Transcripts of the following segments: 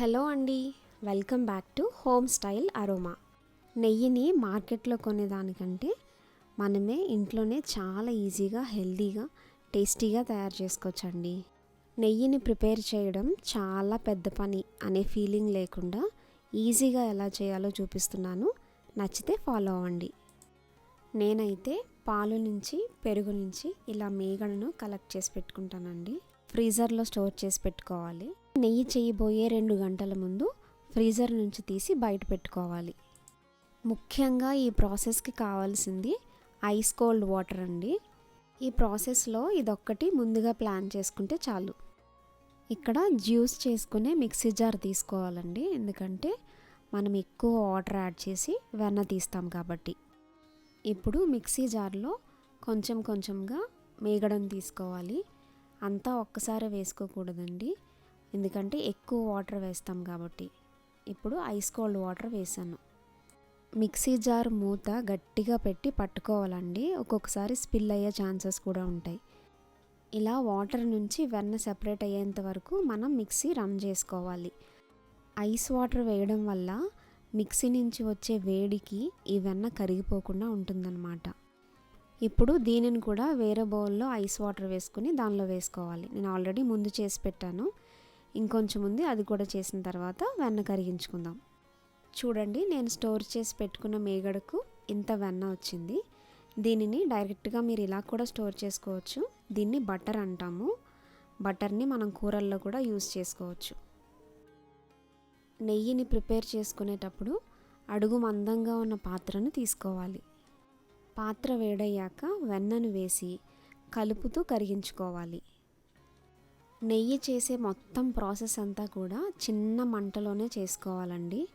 Hello అండి. Welcome back to home style aroma. నెయ్యిని మార్కెట్లో కొనేదానికంటే మనమే ఇంట్లోనే చాలా ఈజీగా హెల్తీగా టేస్టీగా తయారు చేసుకోవచ్చండి. నెయ్యిని ప్రిపేర్ చేయడం చాలా పెద్ద పని అనే ఫీలింగ్ లేకుండా ఈజీగా ఎలా చేయాలో చూపిస్తున్నాను. నచ్చితే ఫాలో అవ్వండి. నేనైతే పాలు నుంచి పెరుగు నుంచి ఇలా మేగడను కలెక్ట్ చేసి పెట్టుకుంటానండి. ఫ్రీజర్లో స్టోర్ చేసి పెట్టుకోవాలి. నెయ్యి చేయబోయే రెండు గంటల ముందు ఫ్రీజర్ నుంచి తీసి బయట పెట్టుకోవాలి. ముఖ్యంగా ఈ ప్రాసెస్కి కావాల్సింది ఐస్ కోల్డ్ వాటర్ అండి. ఈ ప్రాసెస్లో ఇదొక్కటి ముందుగా ప్లాన్ చేసుకుంటే చాలు. ఇక్కడ జ్యూస్ చేసుకునే మిక్సీ జార్ తీసుకోవాలండి. ఎందుకంటే మనం ఎక్కువ వాటర్ యాడ్ చేసి వెన్న తీస్తాం కాబట్టి. ఇప్పుడు మిక్సీ జార్లో కొంచెం కొంచెంగా మేగడం తీసుకోవాలి. అంతా ఒక్కసారి వేసుకోకూడదండి. ఎందుకంటే ఎక్కువ వాటర్ వేస్తాం కాబట్టి. ఇప్పుడు ఐస్ కోల్డ్ వాటర్ వేసాను. మిక్సీ జార్ మూత గట్టిగా పెట్టి పట్టుకోవాలండి. ఒక్కొక్కసారి స్పిల్ అయ్యే ఛాన్సెస్ కూడా ఉంటాయి. ఇలా వాటర్ నుంచి వెన్న సెపరేట్ అయ్యేంత వరకు మనం మిక్సీ రన్ చేసుకోవాలి. ఐస్ వాటర్ వేయడం వల్ల మిక్సీ నుంచి వచ్చే వేడికి ఈ వెన్న కరిగిపోకుండా ఉంటుందన్నమాట. ఇప్పుడు దీనిని కూడా వేరే బౌల్లో ఐస్ వాటర్ వేసుకుని దానిలో వేసుకోవాలి. నేను ఆల్రెడీ ముందు చేసి పెట్టాను. ఇంకొంచెం ఉంది అది కూడా చేసిన తర్వాత వెన్న కరిగించుకుందాం. చూడండి నేను స్టోర్ చేసి పెట్టుకున్న మేగడకు ఇంత వెన్న వచ్చింది. దీనిని డైరెక్ట్గా మీరు ఇలా కూడా స్టోర్ చేసుకోవచ్చు. దీన్ని బటర్ అంటాము. బటర్ని మనం కూరల్లో కూడా యూస్ చేసుకోవచ్చు. నెయ్యిని ప్రిపేర్ చేసుకునేటప్పుడు అడుగు మందంగా ఉన్న పాత్రను తీసుకోవాలి. పాత్ర వేడయ్యాక వెన్నను వేసి కలుపుతూ కరిగించుకోవాలి. నెయ్యి చేసే మొత్తం ప్రాసెస్ అంతా కూడా చిన్న మంటలోనే చేసుకోవాలండి.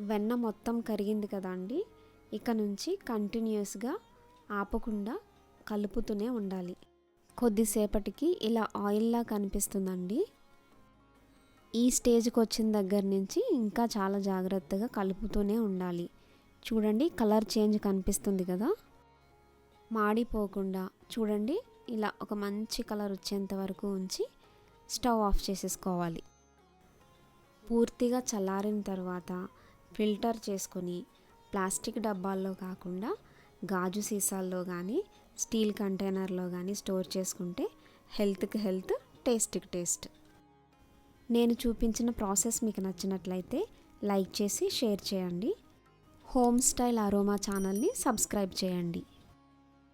వెన్న మొత్తం కరిగింది కదా అండి. ఇక నుంచి కంటిన్యూస్గా ఆపకుండా కలుపుతూనే ఉండాలి. కొద్దిసేపటికి ఇలా ఆయిల్లా కనిపిస్తుందండి. ఈ స్టేజ్కి వచ్చిన దగ్గర నుంచి ఇంకా చాలా జాగ్రత్తగా కలుపుతూనే ఉండాలి. చూడండి కలర్ చేంజ్ కనిపిస్తుంది కదా. మాడిపోకుండా చూడండి ఇలా ఒక మంచి కలర్ వచ్చేంత వరకు ఉంచి స్టవ్ ఆఫ్ చేసేసుకోవాలి. పూర్తిగా చల్లారిన తర్వాత ఫిల్టర్ చేసుకొని ప్లాస్టిక్ డబ్బాల్లో కాకుండా గాజు సీసాల్లో కానీ స్టీల్ కంటైనర్లో కానీ స్టోర్ చేసుకుంటే హెల్త్కి హెల్త్ టేస్ట్కి టేస్ట్. నేను చూపించిన ప్రాసెస్ మీకు నచ్చినట్లయితే లైక్ చేసి షేర్ చేయండి. హోమ్ స్టైల్ అరోమా ఛానల్ని సబ్స్క్రైబ్ చేయండి.